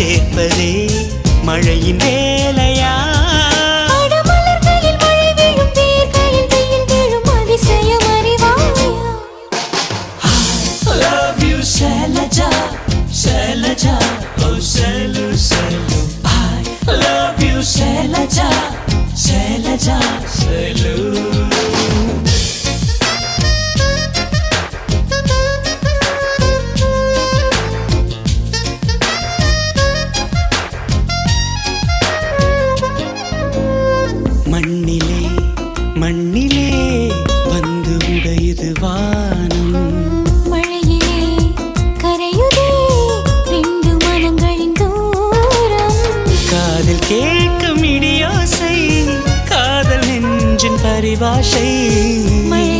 சேர்ப்பதே மழையின் வேலையா? அடமலர்களில் மழை மண்ணிலே வந்து உடையுது வானம். மழையிலே கரையுதே ரெண்டு மனங்களின் தூரம். காதில் கேட்கும் இடியோசை காதல் நெஞ்சின் பரிபாஷை மழை